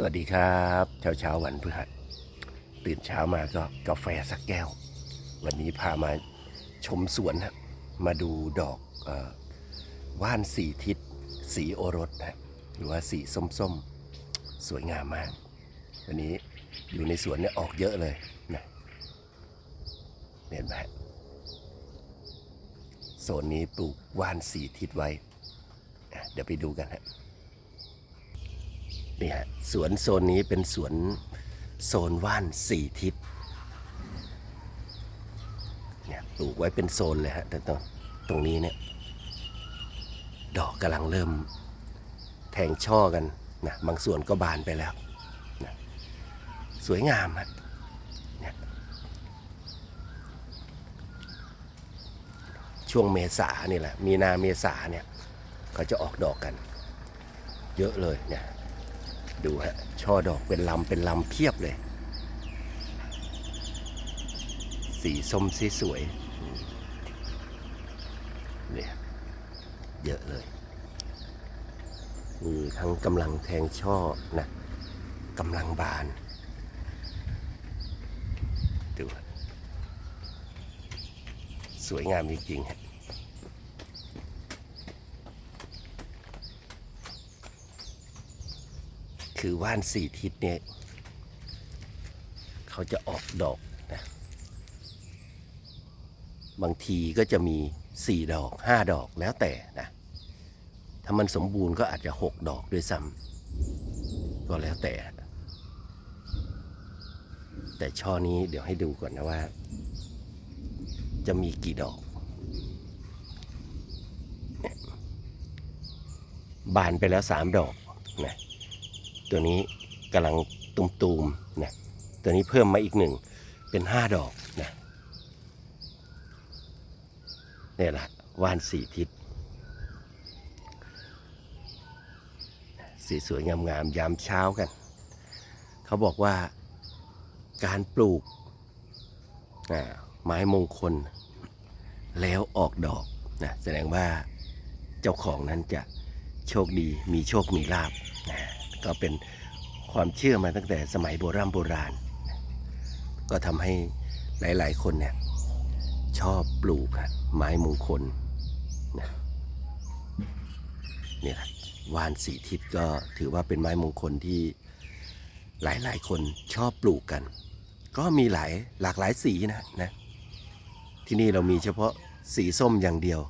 สวัสดีครับเช้าเช้าวันพฤหัสตื่นเช้ามาก็กาแฟสักแก้ว วันนี้พามาชมสวนฮะมาดูดอกออว่านสีทิศ สีโอรสฮะหรือว่าสีส้มๆสวยงามมาก วันนี้อยู่ในสวนเนี่ยออกเยอะเลยนะเห็นไหมโซนนี้ปลูกว่านสีทิศไว้ เดี๋ยวไปดูกันฮะ นี่ฮะสวนโซนนี้เป็นสวนโซนว่านสี่ทิศเนี่ยปลูกไว้เป็นโซนเลยฮะแต่ตรงตรงนี้เนี่ยดอกกำลังเริ่มแทงช่อกันนะบางส่วนก็บานไปแล้วนะสวยงามฮะเนี่ยช่วงเมษานี่แหละ มีนาเมษาเนี่ยเขาจะออกดอกกัน เยอะเลยเนี่ย ดูฮะช่อดอกเป็นลำเป็นลำเพียบเลย สีส้มสีสวยเนี่ยเยอะเลยมีทั้งกำลังแทงช่อนะกำลังบาน ดู สวยงามจริงๆฮะ คือว่านสี่ทิศเนี่ย เขาจะออกดอกนะ บางทีก็จะมีสี่ดอกห้าดอกแล้วแต่นะ ถ้ามันสมบูรณ์ก็อาจจะหกดอกด้วยซ้ำก็แล้วแต่ แต่ช่อนี้เดี๋ยวให้ดูก่อนนะว่า จะมีกี่ดอกบานไปแล้วสามดอกนะ ตัวนี้กำลังตุมๆนะตัวนี้เพิ่มมาอีกหนึ่งเป็นห้าดอกนะนี่แหละว่านสี่ทิศสีสวยงามๆยามเช้ากัน เขาบอกว่าการปลูกไม้มงคล แล้วออกดอกนะแสดงว่าเจ้าของนั้นจะโชคดีมีโชคมีลาบนะ ก็เป็นความเชื่อมาตั้งแต่สมัยโบราณโบราณ ก็ทำให้หลาย ๆ คนเนี่ยชอบปลูกไม้มงคลนะนี่แหละวานสีทิศก็ถือว่าเป็นไม้มงคลที่หลาย ๆ คนชอบปลูกกัน ก็มีหลายหลากหลายสีนะนะที่นี่เรามีเฉพาะสีส้มอย่างเดียว